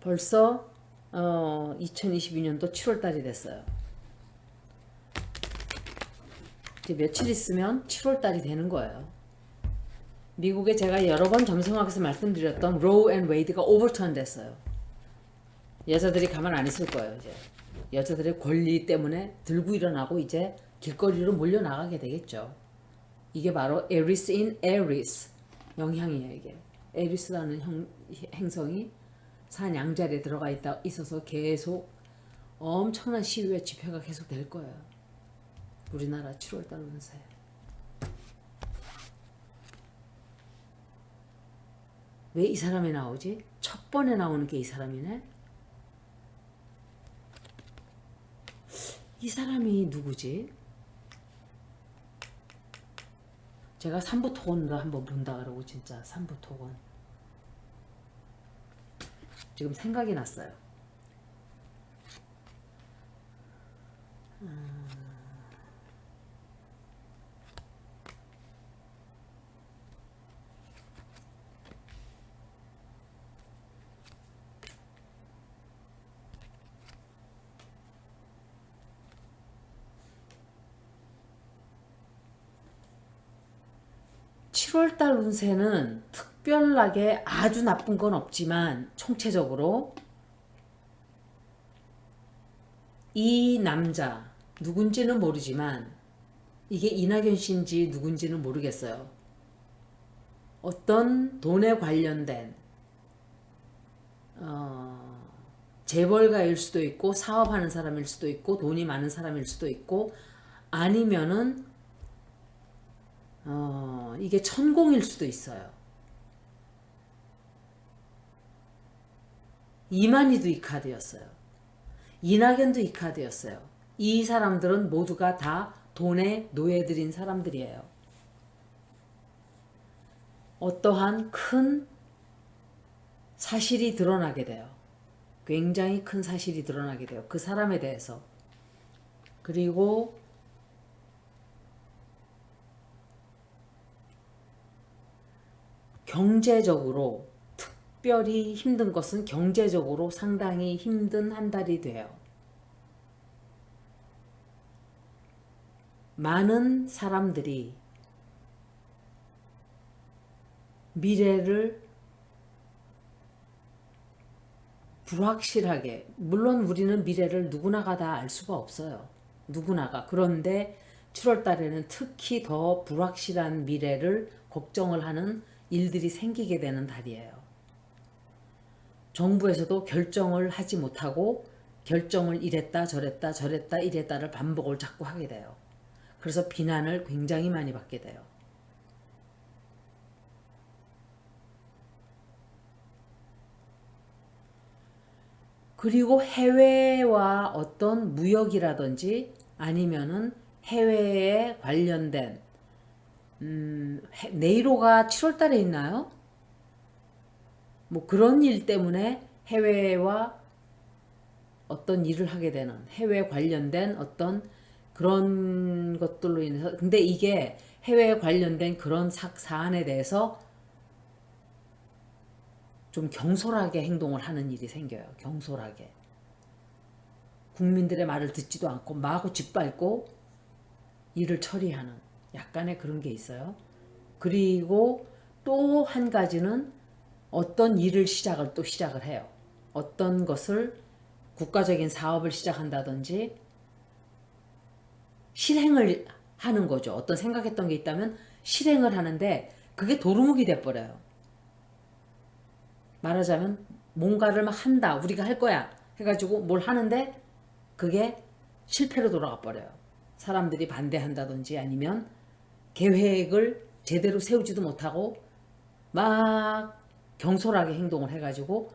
벌써 어, 2022년도 7월 달이 됐어요. 이제 며칠 있으면 7월 달이 되는 거예요. 미국에 제가 여러 번 점성학에서 말씀드렸던 로우 앤 웨이드가 오버턴 됐어요. 여자들이 가만 안 있을 거예요, 이제. 여자들의 권리 때문에 들고 일어나고 이제 길거리로 몰려 나가게 되겠죠. 이게 바로 에리스 인 에리스 영향이에요, 이게. 에리스라는 형, 행성이 산 양자리에 들어가 있다 있어서 계속 엄청난 시위와 집회가 계속 될 거예요. 우리나라 7월달 운세. 왜 이 사람이 나오지? 첫 번에 나오는 게 이 사람이네. 이 사람이 누구지? 제가 삼부토건으로 한번 본다 그러고 진짜 삼부토건. 지금 생각이 났어요. 음. 칠월달 운세는 특 별하게 아주 나쁜 건 없지만 총체적으로 이 남자 누군지는 모르지만 이게 이낙연 씨인지 누군지는 모르겠어요. 어떤 돈에 관련된 어, 재벌가일 수도 있고 사업하는 사람일 수도 있고 돈이 많은 사람일 수도 있고 아니면은 어, 이게 천공일 수도 있어요. 이만희도 이 카드였어요. 이낙연도 이 카드였어요. 이 사람들은 모두가 다 돈의 노예들인 사람들이에요. 어떠한 큰 사실이 드러나게 돼요. 굉장히 큰 사실이 드러나게 돼요. 그 사람에 대해서. 그리고 경제적으로 특별히 힘든 것은 경제적으로 상당히 힘든 한 달이 돼요. 많은 사람들이 미래를 불확실하게 물론 우리는 미래를 누구나가 다 알 수가 없어요. 누구나가 그런데 7월 달에는 특히 더 불확실한 미래를 걱정을 하는 일들이 생기게 되는 달이에요. 정부에서도 결정을 하지 못하고 결정을 이랬다 저랬다 저랬다 이랬다를 반복을 자꾸 하게 돼요. 그래서 비난을 굉장히 많이 받게 돼요. 그리고 해외와 어떤 무역이라든지 아니면은 해외에 관련된 음, 해- 네이로가 7월 달에 있나요? 뭐 그런 일 때문에 해외와 어떤 일을 하게 되는 해외 관련된 어떤 그런 것들로 인해서 근데 이게 해외에 관련된 그런 사, 사안에 대해서 좀 경솔하게 행동을 하는 일이 생겨요. 경솔하게. 국민들의 말을 듣지도 않고 마구 짓밟고 일을 처리하는 약간의 그런 게 있어요. 그리고 또 한 가지는 어떤 일을 시작을 또 시작을 해요. 어떤 것을 국가적인 사업을 시작한다든지 실행을 하는 거죠. 어떤 생각했던 게 있다면 실행을 하는데 그게 도루묵이 돼버려요. 말하자면 뭔가를 막 한다. 우리가 할 거야. 해가지고 뭘 하는데 그게 실패로 돌아가 버려요. 사람들이 반대한다든지 아니면 계획을 제대로 세우지도 못하고 막 경솔하게 행동을 해가지고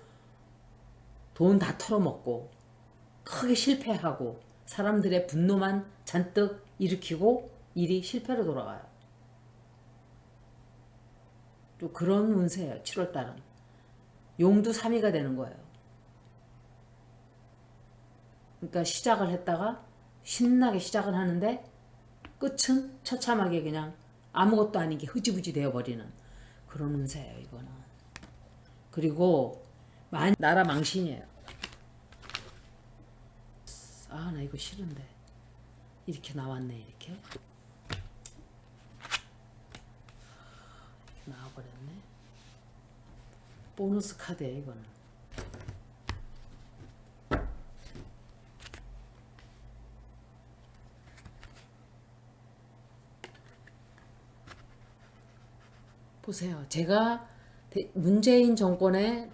돈 다 털어먹고 크게 실패하고 사람들의 분노만 잔뜩 일으키고 일이 실패로 돌아가요. 또 그런 운세예요. 7월달은. 용두 3위가 되는 거예요. 그러니까 시작을 했다가 신나게 시작을 하는데 끝은 처참하게 그냥 아무것도 아닌 게 흐지부지 되어버리는 그런 운세예요, 이거는. 그리고 많이 나라 망신이에요. 아 나 이거 싫은데 이렇게 나왔네 이렇게 나와버렸네. 보너스 카드야 이거는. 보세요. 제가 대- 문재인 정권에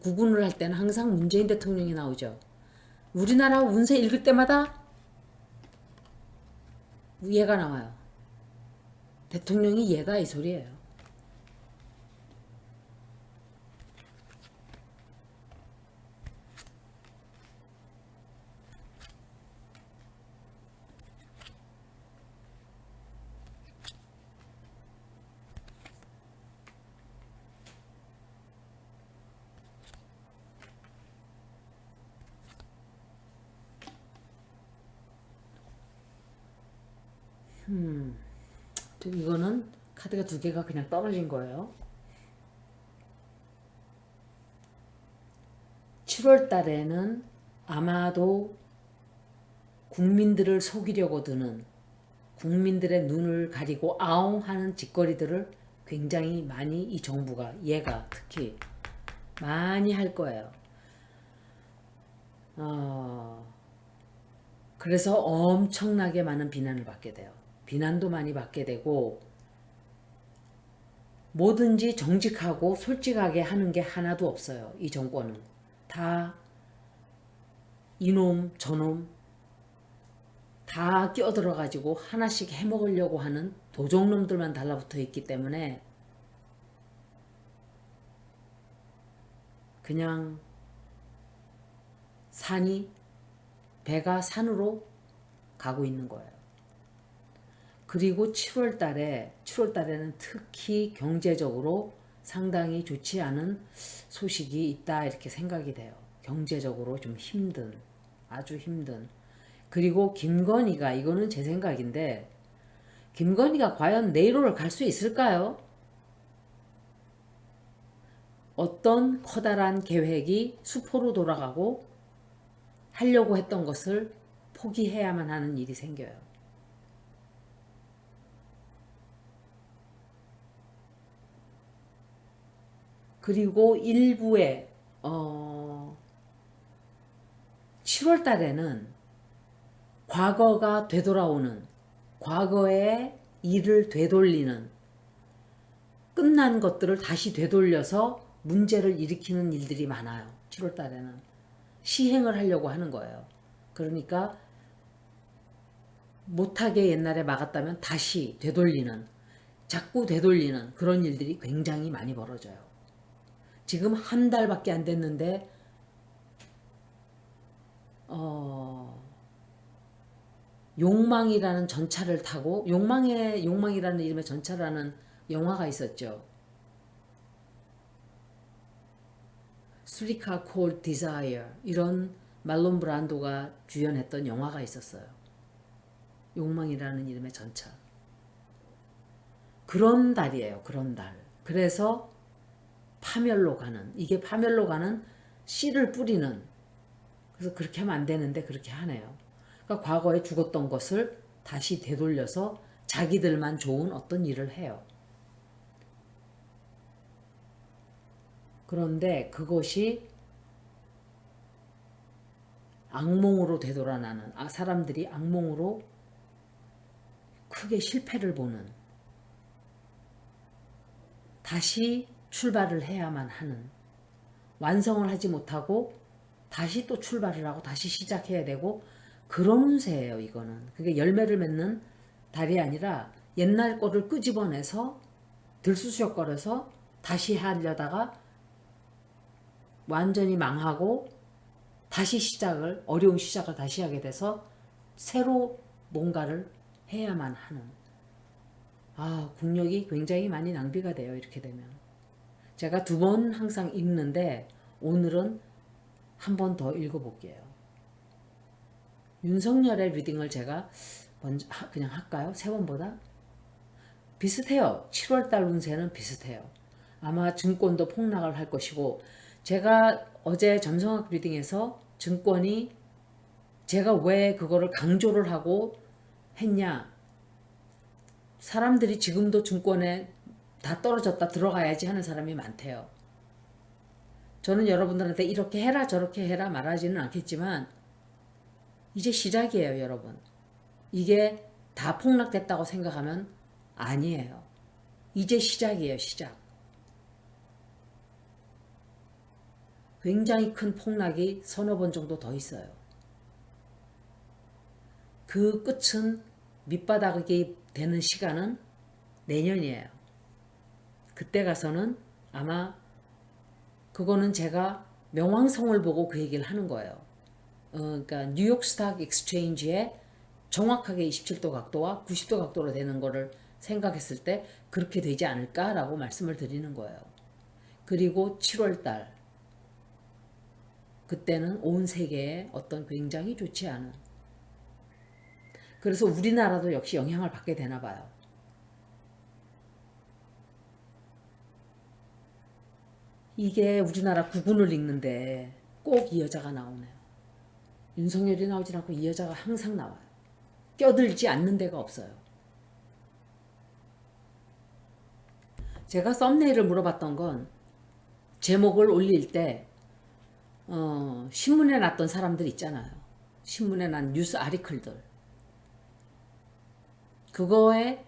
구분을 할 때는 항상 문재인 대통령이 나오죠. 우리나라 운세 읽을 때마다 얘가 나와요. 대통령이 얘다 이 소리예요. 또 이거는 카드가 두 개가 그냥 떨어진 거예요. 7월 달에는 아마도 국민들을 속이려고 드는 국민들의 눈을 가리고 아웅 하는 짓거리들을 굉장히 많이 이 정부가 얘가 특히 많이 할 거예요. 어, 그래서 엄청나게 많은 비난을 받게 돼요. 비난도 많이 받게 되고 뭐든지 정직하고 솔직하게 하는 게 하나도 없어요. 이 정권은 다 이놈 저놈 다 끼어들어 가지고 하나씩 해먹으려고 하는 도적놈들만 달라붙어 있기 때문에 그냥 산이 배가 산으로 가고 있는 거예요. 그리고 7월 달에 7월 달에는 특히 경제적으로 상당히 좋지 않은 소식이 있다 이렇게 생각이 돼요. 경제적으로 좀 힘든 아주 힘든 그리고 김건희가 이거는 제 생각인데 김건희가 과연 내로를 갈 수 있을까요? 어떤 커다란 계획이 수포로 돌아가고 하려고 했던 것을 포기해야만 하는 일이 생겨요. 그리고 일부에 어 7월 달에는 과거가 되돌아오는 과거의 일을 되돌리는 끝난 것들을 다시 되돌려서 문제를 일으키는 일들이 많아요. 7월 달에는 시행을 하려고 하는 거예요. 그러니까 못하게 옛날에 막았다면 다시 되돌리는 자꾸 되돌리는 그런 일들이 굉장히 많이 벌어져요. 지금 한 달밖에 안 됐는데 어, 욕망이라는 전차를 타고 욕망의 욕망이라는 이름의 전차라는 영화가 있었죠. 스리카 콜 디자이어 이런 말론 브란도가 주연했던 영화가 있었어요. 욕망이라는 이름의 전차. 그런 달이에요. 그런 달. 그래서 파멸로 가는 이게 파멸로 가는 씨를 뿌리는 그래서 그렇게 하면 안 되는데 그렇게 하네요. 그러니까 과거에 죽었던 것을 다시 되돌려서 자기들만 좋은 어떤 일을 해요. 그런데 그것이 악몽으로 되돌아나는 아, 사람들이 악몽으로 크게 실패를 보는 다시 출발을 해야만 하는. 완성을 하지 못하고 다시 또 출발을 하고 다시 시작해야 되고 그런 운세예요 이거는. 그게 열매를 맺는 달이 아니라 옛날 거를 끄집어내서 들쑤셔거려서 다시 하려다가 완전히 망하고 다시 시작을 어려운 시작을 다시 하게 돼서 새로 뭔가를 해야만 하는. 아 국력이 굉장히 많이 낭비가 돼요 이렇게 되면 제가 두 번 항상 읽는데 오늘은 한 번 더 읽어볼게요. 윤석열의 리딩을 제가 먼저 하- 그냥 할까요? 세 번보다 비슷해요. 7월달 운세는 비슷해요. 아마 증권도 폭락을 할 것이고 제가 어제 점성학 리딩에서 증권이 제가 왜 그거를 강조를 하고 했냐. 사람들이 지금도 증권에 다 떨어졌다 들어가야지 하는 사람이 많대요. 저는 여러분들한테 이렇게 해라 저렇게 해라 말하지는 않겠지만 이제 시작이에요, 여러분. 이게 다 폭락됐다고 생각하면 아니에요. 이제 시작이에요, 시작. 굉장히 큰 폭락이 서너 번 정도 더 있어요. 그 끝은 밑바닥이 되는 시간은 내년이에요. 그때 가서는 아마 그거는 제가 명왕성을 보고 그 얘기를 하는 거예요. 어, 그러니까 뉴욕 스탁 익스체인지에 정확하게 27도 각도와 90도 각도로 되는 거를 생각했을 때 그렇게 되지 않을까라고 말씀을 드리는 거예요. 그리고 7월 달 그때는 온 세계에 어떤 굉장히 좋지 않은 그래서 우리나라도 역시 영향을 받게 되나 봐요. 이게 우리나라 국군을 읽는데 꼭 이 여자가 나오네요. 윤석열이 나오진 않고 이 여자가 항상 나와요. 껴들지 않는 데가 없어요. 제가 썸네일을 물어봤던 건 제목을 올릴 때 어, 신문에 났던 사람들 있잖아요. 신문에 난 뉴스 아리클들. 그거에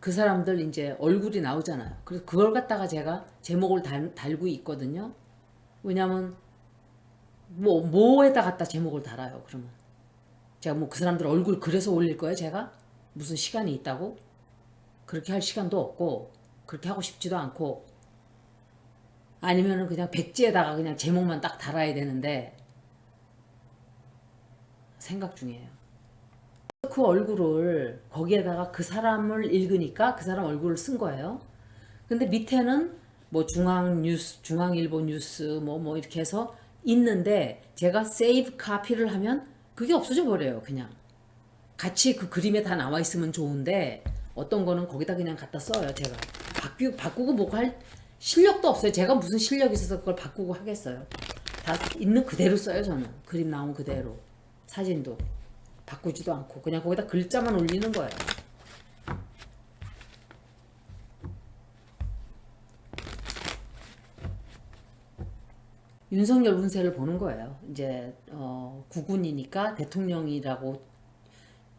그 사람들 이제 얼굴이 나오잖아요. 그래서 그걸 갖다가 제가 제목을 달, 달고 있거든요. 왜냐면 뭐 뭐에다 갖다 제목을 달아요. 그러면 제가 뭐 그 사람들 얼굴 그래서 올릴 거예요. 제가 무슨 시간이 있다고 그렇게 할 시간도 없고 그렇게 하고 싶지도 않고 아니면은 그냥 백지에다가 그냥 제목만 딱 달아야 되는데 생각 중이에요. 그 얼굴을 거기에다가 그 사람을 읽으니까 그 사람 얼굴을 쓴 거예요. 근데 밑에는 뭐 중앙 뉴스, 중앙일보 뉴스 뭐뭐 이렇게 해서 있는데 제가 세이브 카피를 하면 그게 없어져 버려요. 그냥 같이 그 그림에 다 나와 있으면 좋은데 어떤 거는 거기다 그냥 갖다 써요. 제가 바꾸 바꾸고 뭐고 할 실력도 없어요. 제가 무슨 실력이 있어서 그걸 바꾸고 하겠어요. 다 있는 그대로 써요. 저는 그림 나온 그대로 사진도 바꾸지도 않고 그냥 거기다 글자만 올리는 거예요. 윤석열 운세를 보는 거예요. 이제 어, 국군이니까 대통령이라고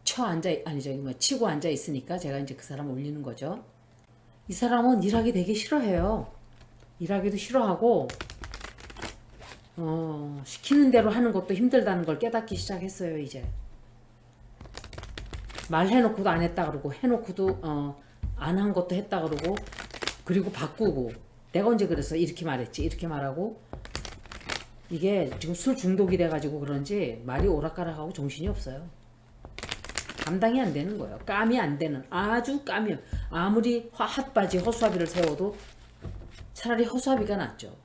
쳐 앉아 아니 저기 뭐 치고 앉아 있으니까 제가 이제 그 사람 올리는 거죠. 이 사람은 일하기 되게 싫어해요. 일하기도 싫어하고 어, 시키는 대로 하는 것도 힘들다는 걸 깨닫기 시작했어요. 이제 말해놓고도 안 했다 그러고 해놓고도 어, 안 한 것도 했다 그러고 그리고 바꾸고 내가 언제 그랬어 이렇게 말했지 이렇게 말하고 이게 지금 술 중독이 돼가지고 그런지 말이 오락가락하고 정신이 없어요. 감당이 안 되는 거예요. 감이 안 되는 아주 감이 아무리 화- 핫바지 허수아비를 세워도 차라리 허수아비가 낫죠.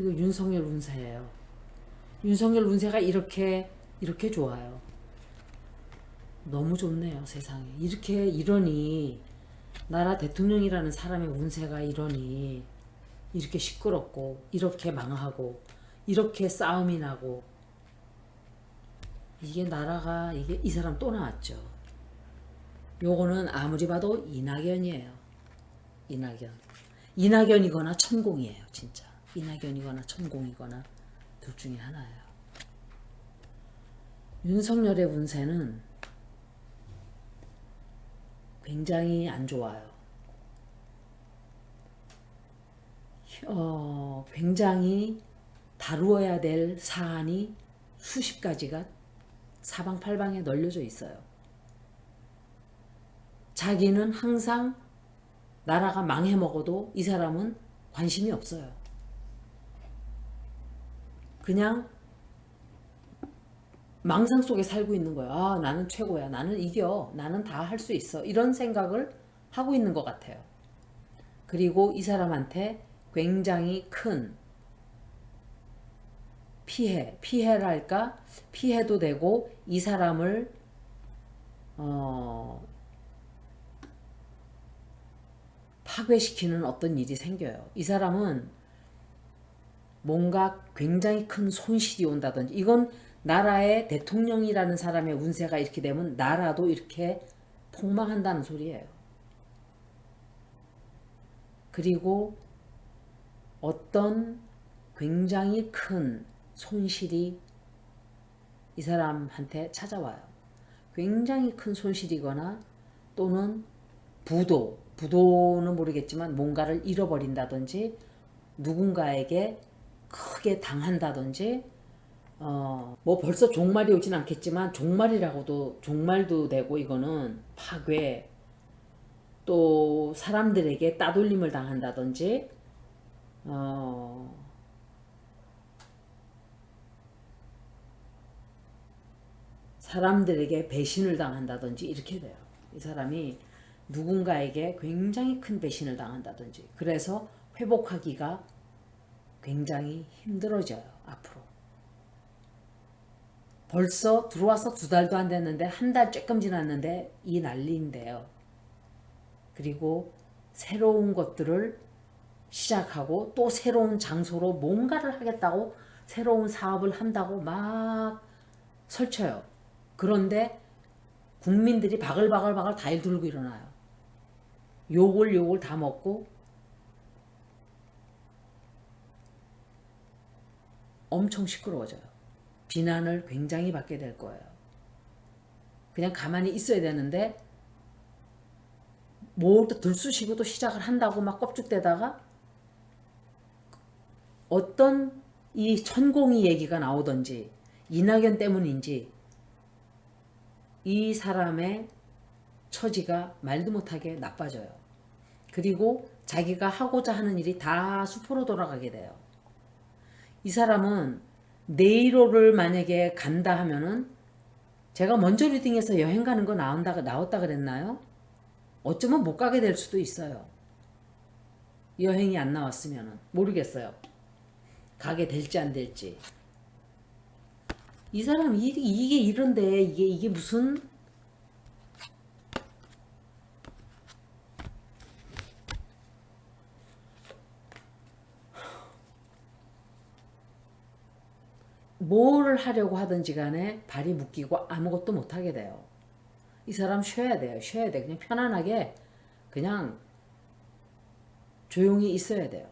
이거 윤석열 운세예요. 윤석열 운세가 이렇게 이렇게 좋아요. 너무 좋네요, 세상에. 이렇게 이러니 나라 대통령이라는 사람의 운세가 이러니 이렇게 시끄럽고 이렇게 망하고 이렇게 싸움이 나고 이게 나라가 이게 이 사람 또 나왔죠. 요거는 아무리 봐도 이낙연이에요. 이낙연. 이낙연이거나 천공이에요, 진짜. 이낙연이거나 천공이거나 둘 중에 하나예요. 윤석열의 운세는 굉장히 안 좋아요. 어, 굉장히 다루어야 될 사안이 수십 가지가 사방팔방에 널려져 있어요. 자기는 항상 나라가 망해 먹어도 이 사람은 관심이 없어요. 그냥 망상 속에 살고 있는 거예요. 아, 나는 최고야. 나는 이겨. 나는 다 할 수 있어. 이런 생각을 하고 있는 것 같아요. 그리고 이 사람한테 굉장히 큰 피해, 피해랄까? 피해도 되고 이 사람을 어, 파괴시키는 어떤 일이 생겨요. 이 사람은 뭔가 굉장히 큰 손실이 온다든지 이건 나라의 대통령이라는 사람의 운세가 이렇게 되면 나라도 이렇게 폭망한다는 소리예요. 그리고 어떤 굉장히 큰 손실이 이 사람한테 찾아와요. 굉장히 큰 손실이거나 또는 부도, 부도는 모르겠지만 뭔가를 잃어버린다든지 누군가에게 크게 당한다든지 어, 뭐 벌써 종말이 오진 않겠지만 종말이라고도 종말도 되고 이거는 파괴 또 사람들에게 따돌림을 당한다든지 어, 사람들에게 배신을 당한다든지 이렇게 돼요. 이 사람이 누군가에게 굉장히 큰 배신을 당한다든지 그래서 회복하기가 굉장히 힘들어져요. 앞으로. 벌써 들어와서 두 달도 안 됐는데 한 달 조금 지났는데 이 난리인데요. 그리고 새로운 것들을 시작하고 또 새로운 장소로 뭔가를 하겠다고 새로운 사업을 한다고 막 설쳐요. 그런데 국민들이 바글바글바글 다 일들고 일어나요. 욕을 욕을 다 먹고 엄청 시끄러워져요. 비난을 굉장히 받게 될 거예요. 그냥 가만히 있어야 되는데 뭘또 들쑤시고 또 시작을 한다고 막 껍죽대다가 어떤 이 천공이 얘기가 나오던지 이낙연 때문인지 이 사람의 처지가 말도 못하게 나빠져요. 그리고 자기가 하고자 하는 일이 다 수포로 돌아가게 돼요. 이 사람은 네이로를 만약에 간다 하면은 제가 먼저 리딩에서 여행 가는 거 나온다 나왔다 그랬나요? 어쩌면 못 가게 될 수도 있어요. 여행이 안 나왔으면은 모르겠어요. 가게 될지 안 될지. 이 사람 이, 이게 이런데 이게 이게 무슨 뭐를 하려고 하든지 간에 발이 묶이고 아무것도 못 하게 돼요. 이 사람 쉬어야 돼요. 쉬어야 돼. 그냥 편안하게 그냥 조용히 있어야 돼요.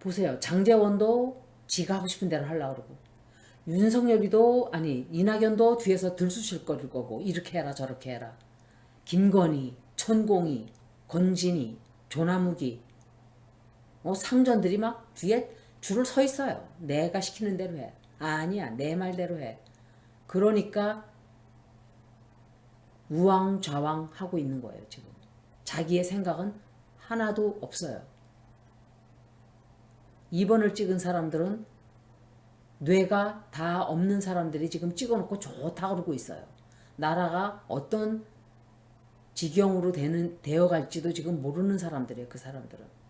보세요. 장재원도 지가 하고 싶은 대로 하려고 그러고 윤석열이도 아니 이낙연도 뒤에서 들쑤실 거릴 거고 이렇게 해라 저렇게 해라. 김건희, 천공희, 권진희, 조나무기 어, 상전들이 막 뒤에 줄을 서 있어요. 내가 시키는 대로 해. 아니야, 내 말대로 해. 그러니까 우왕좌왕 하고 있는 거예요, 지금. 자기의 생각은 하나도 없어요. 2번을 찍은 사람들은 뇌가 다 없는 사람들이 지금 찍어놓고 좋다 그러고 있어요. 나라가 어떤 지경으로 되는, 되어갈지도 지금 모르는 사람들이에요, 그 사람들은.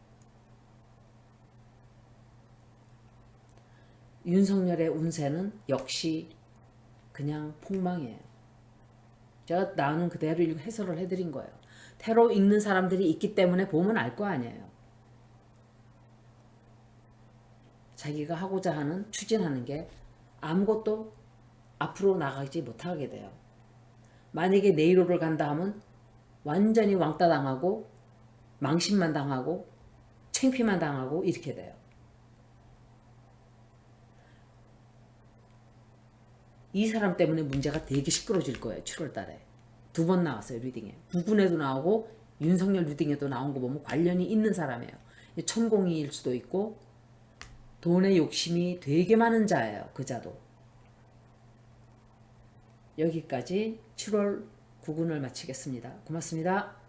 윤석열의 운세는 역시 그냥 폭망이에요. 제가 나오는 그대로 해설을 해드린 거예요. 테러 읽는 사람들이 있기 때문에 보면 알 거 아니에요. 자기가 하고자 하는 추진하는 게 아무것도 앞으로 나가지 못하게 돼요. 만약에 네이로를 간다 하면 완전히 왕따 당하고 망신만 당하고 챙피만 당하고 이렇게 돼요. 이 사람 때문에 문제가 되게 시끄러질 거예요. 7월 달에. 두 번 나왔어요, 리딩에. 부군에도 나오고 윤석열 리딩에도 나온 거 보면 관련이 있는 사람이에요. 천공이일 수도 있고 돈의 욕심이 되게 많은 자예요. 그 자도. 여기까지 7월 구군을 마치겠습니다. 고맙습니다.